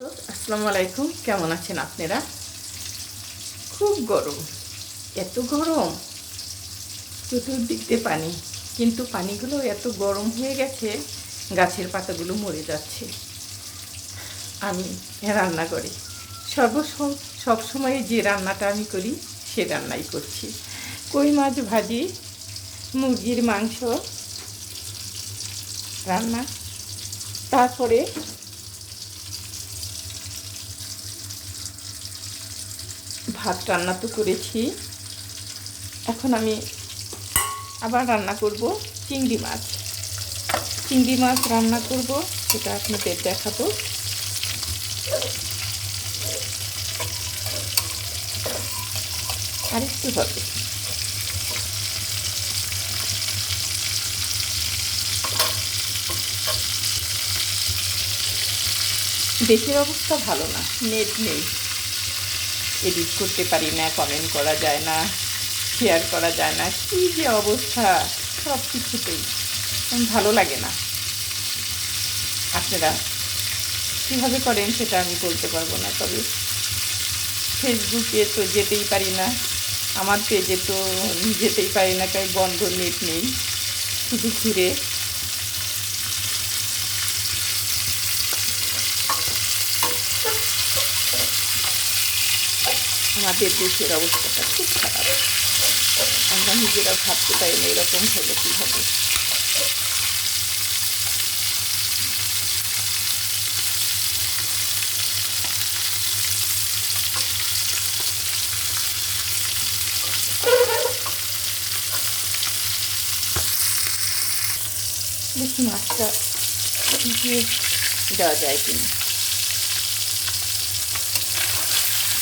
আসসালামু আলাইকুম। কেমন আছেন আপনারা? খুব গরম। এত গরম। চতুর্দিক দিয়ে পানি। কিন্তু পানিগুলো এত গরম হয়ে গেছে, গাছের পাতাগুলো মরে যাচ্ছে। আমি রান্না করি। সর্বস সবসময় যে রান্নাটা আমি করি, সে রান্নাই করছি। কই মাছ ভাজি? মুরগির মাংস। রান্না। তারপরে ভাত রান্না তো করেছি। এখন আমি আবার রান্না করব চিংড়ি মাছ। চিংড়ি মাছ রান্না করব, সেটা আপনাদের দেখাবো। আর একটু হবে। দেশের অবস্থা ভালো না, নেট নেই। এডিট করতে পারি না কমেন্ট করা যায় না শেয়ার করা যায় না, কী যে অবস্থা, সব কিছুতেই। ভালো লাগে না। আপনারা কীভাবে করেন সেটা আমি বলতে পারব না, তবে ফেসবুকে তো যেতেই পারি না, আমার পেজে তো যেতেই পারি না, তাই বন্ধ নেট নেই, শুধু ঘুরে। আমাদের দেশের অবস্থাটা খুব খারাপ। আমরা নিজেরা ভাবতে পারি না এরকম হলে কী হবে দেখি মাছটা দিয়ে দেওয়া যায় কিনা।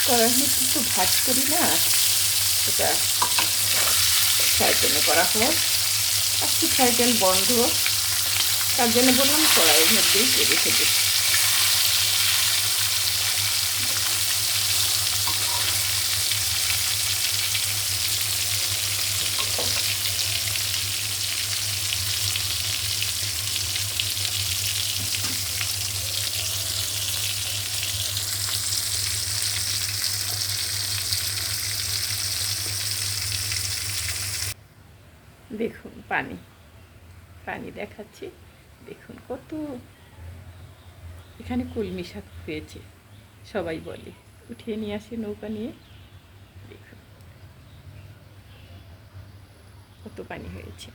মধ্যে একটু ভাজ করি না সেটা ফ্রাই করা হোক। আজকে ফ্রাই প্যান বন্ধ তার জন্য বললাম কড়াইয়ের মধ্যেই রেখে খেতে দেখুন, পানি। পানি দেখাচ্ছি। দেখুন কত এখানে কলমি শাক হয়েছে, সবাই বলে। উঠিয়ে নিয়ে আসে নৌকা নিয়ে। দেখুন কত পানি হয়েছে।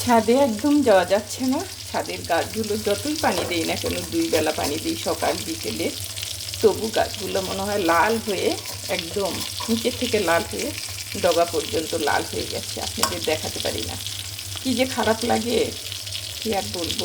ছাদে একদম যাওয়া যাচ্ছে না। ছাদের গাছগুলো যতই পানি দেই না কেন, দুই বেলা পানি দিই সকাল, বিকেলে। তবু গাছগুলো মনে হয় লাল হয়ে, একদম নিচের থেকে লাল হয়ে, ডগা পর্যন্ত লাল হয়ে গেছে। আপনাদের দেখাতে পারি না। কি যে খারাপ লাগে, কি আর বলব?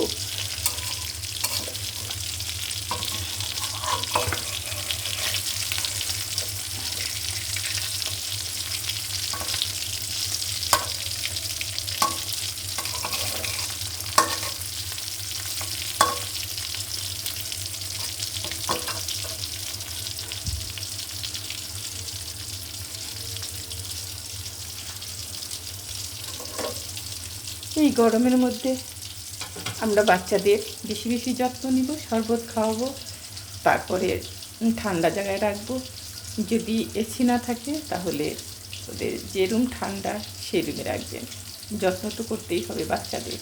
এই গরমের মধ্যে আমরা বাচ্চাদের বেশি বেশি যত্ন নিব, শরবত খাওয়াবো, তারপরে ঠান্ডা জায়গায় রাখব। যদি এসি না থাকে তাহলে ওদের যে রুম ঠান্ডা সেই রুমে রাখবেন। যত্ন তো করতেই হবে বাচ্চাদের।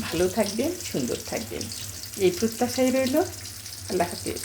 ভালো থাকবেন, সুন্দর থাকবেন। এই প্রত্যাশাই রইল। আল্লাহ হাফেজ।